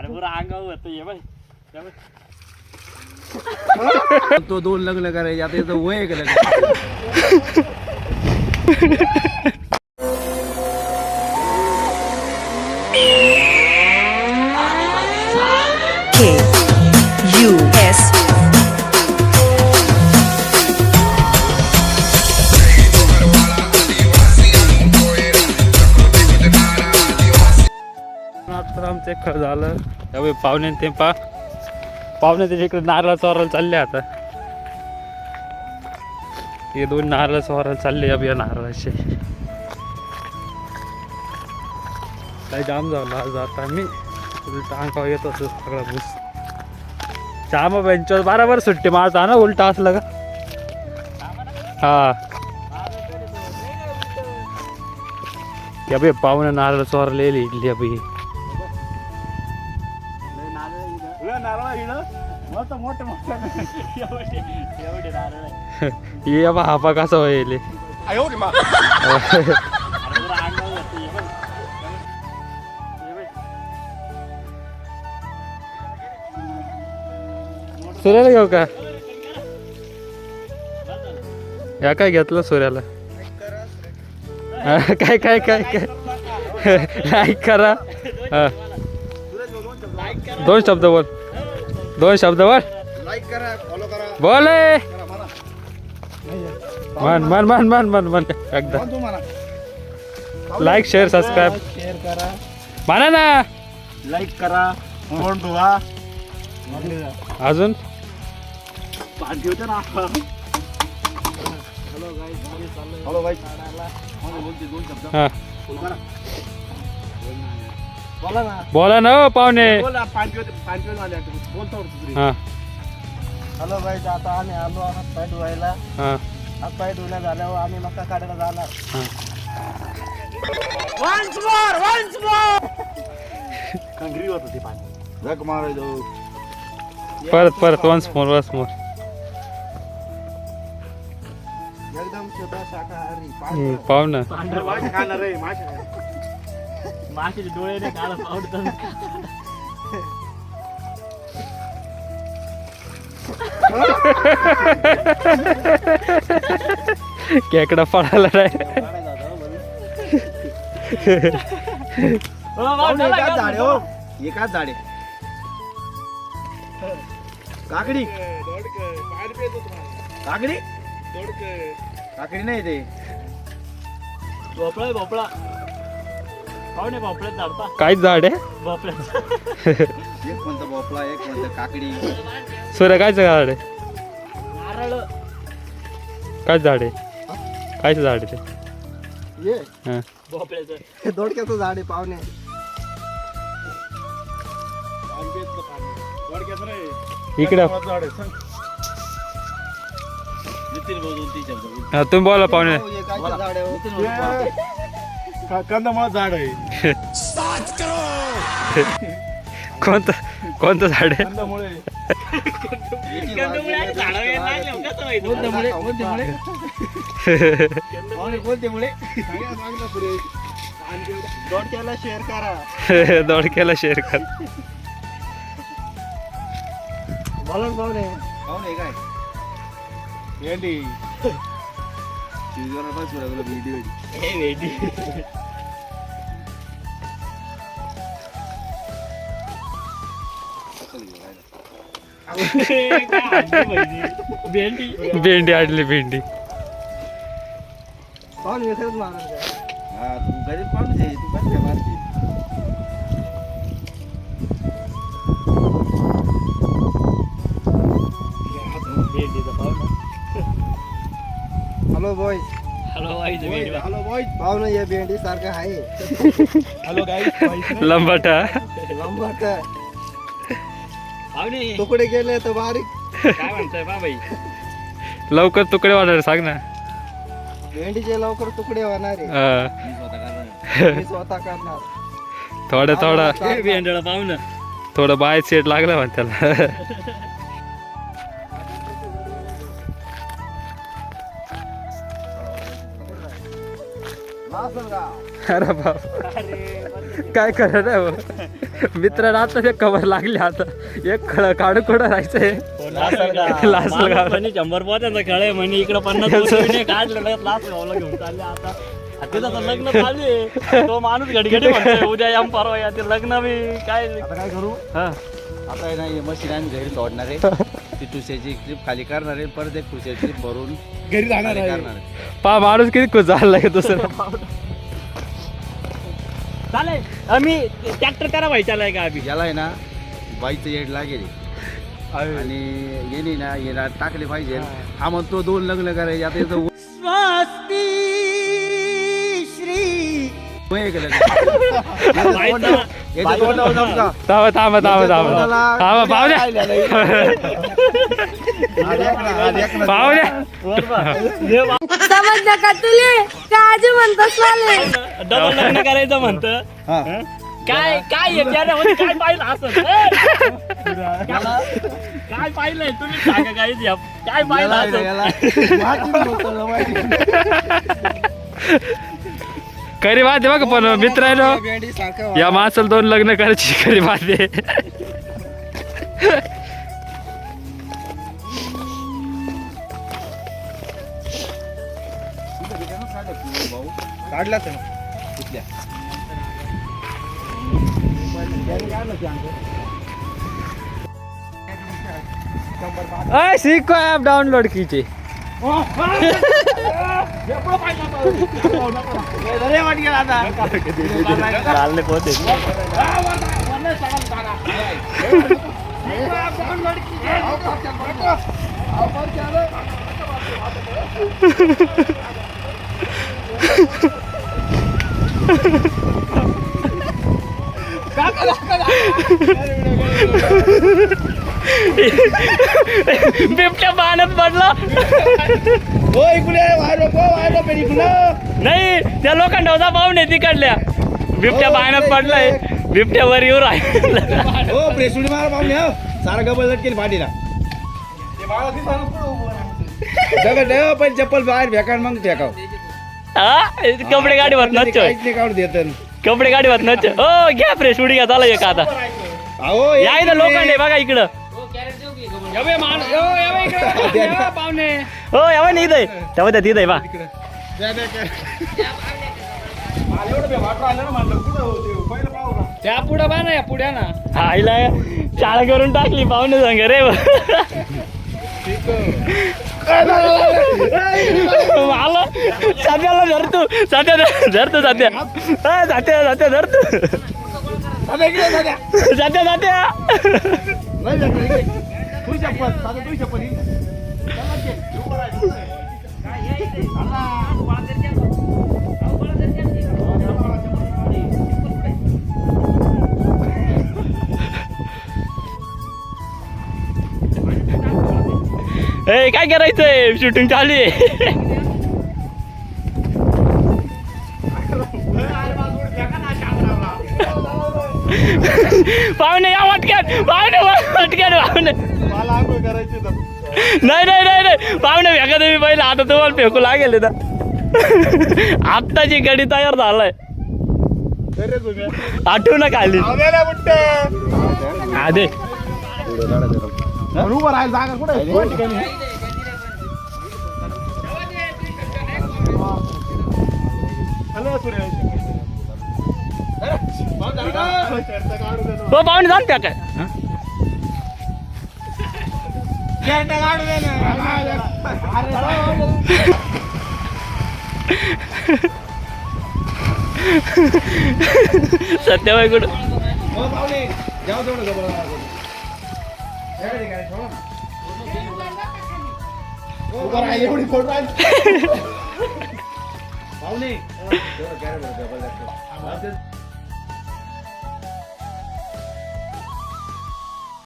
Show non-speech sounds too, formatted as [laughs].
अंगावर होतं. तो दोन लग्न करायचे आता याचं वय आहे का लग्न [laughs] एक झालं. त्यामुळे पाहुणे ते पा पाहुणे त्याच्या इकडे नारळ चोरायला चालले आता. हे दोन नारळ चोरायला चालले अब या नारळाचे. काही जाम झालं आज आता मी. उलटा अंगावर येत असतो सगळा बस श्यामा बेंचवर बराबर सुट्टी मारता ना उलटा असलं का? हा. अबे पाहुणे नारळ चोरलेली इडली अबे ये बा हापा कसा होईल? सूर्याला घेऊ का? या काय घेतलं सूर्याला? हा, काय काय काय काय? [laughs] लाईक करा. हा. दोन शब्द बोल. दोन शब्द बोल. लाईक करा फॉलो करा. बोले. मन मन मन मन मन मन. एकदा लाईक शेअर सबस्क्राईब शेअर करा. म्हणा ना. लाईक करा. फोन ठेवा. अजून? हॅलो दोन शब्द हा. बोल ना. बोला ना हो पाहुणे. बोला पाच पाच बोलतो हा. हॅलो गाईज आता आम्ही आलो हात पाय धुवायला हा. हात पाय धुण्या झाल्यावर आम्ही मका काढायला जाणार. हा. कंगरी होत होती पाणी. जग मारायचो. परत परत वन्स मोर वन्स मोर एकदम शुद्ध शाकाहारी मासे खाणार मासे माशीचे डोळे नाही काढत आवडतात केकडा पडायला नाही एकाच झाडे हो. एकाच झाडे. काकडी. काकडी? काकडी नाही ते. भोपळा भोपळा. काहीच झाड आहे? एक म्हणतं भोपळा एक म्हणतं काकडी? सूर्य कायचं झाड आहे? कायच झाड आहे? कायचं झाड आहे ते? ये हा. हे दोडक्याचं झाड आहे पाहुणे. इकडं. हा, तुम्ही बोला पाहुणे. कायचं झाड आहे हो? कंदमाळ झाड आहे. [laughs] कोणतं कोणतं झाड आहे? दोडक्याला शेअर करा. [laughs] दोडक्याला शेअर कर. बोला ना पाहुणे पाहुणे काय? भेंडी. व्हिडिओ भेंडी आणली भेंडी पाहुणे मी खरंच मारणार काय हा तू गरीब माणूस आहे तू कसं काय मारते हॅलो बॉयज हॅलो बॉयज पाहुणं या भेंडी सारखं आहे हॅलो गाईस लंबाटा लंबाट तुकडे गेले तर बारीक. काय म्हणताय बाबाई लवकर तुकडे वाढायला सांग ना. भेंडीचे लवकर तुकडे होणार आहे. हा. मी स्वतः करणार. थोडं थोडं. भेंडीला पाहू थोडं बाय सेट लागलं म्हण त्याला. लासलगाव अरे बाप. काय करत आहे हो? मित्र आता ते कवर लागले आता. एक खळ काढू कुठं राहायचंय? लासलगाव. [laughs] म्हणे शंभर पोत्यांचा खेळ आहे म्हणे इकडे पन्नास [laughs] काढलं लाच गावला घेऊन चालले आता. लग्न आहे. तो माणूस घडी घडी म्हणतोय उद्या या परवा या ते लग्न बी काय आता काय करू? हा. आता आहे ना हे मशीन आम्ही घरी सोडणार आहे. [laughs] ती टुस्याची क्लिप खाली करणार आहे परत एक टुस्याची क्लिप भरून घरी जाणार आहे. पा माणूस किती खुश झालाय दुसरं. चालेल. आम्ही ट्रॅक्टर करा व्हायच्याला का आम्ही. याला आहे ना बाईचं येड लागेल. आणि येणे ना येणार टाकले पाहिजे. हा. म्हणतो दोन लग्न करायचे आता याचं वय तोंडावर जाऊन का? थांबा थांबा थांबा थांबा. थांबा पाहुण्या पाहुण्या समजलं का तुले? का आजी म्हणतोस वाले. डबल लग्न करायचं म्हणतं. काय काय आहे त्याच्यामध्ये काय पाहिलं असं? [laughs] काय पाहिलंय तुम्ही? सांगा काय पाहिलं असं? [laughs] खरी बात आहे बघा पण मित्र आहे ना भेंडी सारखं या माणसाला दोन लग्न करायची खरी बात आहे इथल्या. अय सीखो ऐप डाउनलोड कीजिए चालले पोते बिबट्या पडला. नाही त्या लोखंडाचा पाहुणे तिकडल्या. बिबट्या पाण्यात पडलाय. बिबट्या वर येऊ राहिला. हो प्रेसुडी मारा पाहुणे हो. सारा गबल लटकेल फाटीला दगड नाही हो, पण चप्पल बाहेर फेकान मग फेकाव. हा? कपडे गाडीवर नच. नाही काढू देत. कपडे गाडीवर नच. हो घ्या फ्रेश उडी घ्या चला एक आता? अहो या इथं लोखंड आहे बघा इकडं. [laughs] हो यावं नाही इथं. तेव्हा त्या तिथं बा. त्या पुढं बा ना या पुढ्या ना. आईला शाळा करून टाकली पाहुणे संग रे मला सध्याला धरतो सध्या धरतो सध्या. हा, सध्या सध्या धरतो सध्या सध्या. तू चप्पल दादा तुझी चप्पल काय करायचंय? शूटिंग चालू आहे. [laughs] पाहुणे या वाटक्यात पाहुणे वाटक्यात पाहुणे तर नाही नाही नाही नाही. पाहुणे फेका तुम्ही पहिले आता तुम्हाला फेकू लागेल ना आत्ताची गडी तयार झालाय. आठवू ना खाली आधे उभं जागा कुठे हो. पाहुणे जाण त्या काय शर्ट काढू दे ना. सत्यबाई कुठं एवढी फोटो आहे. पाहुणे.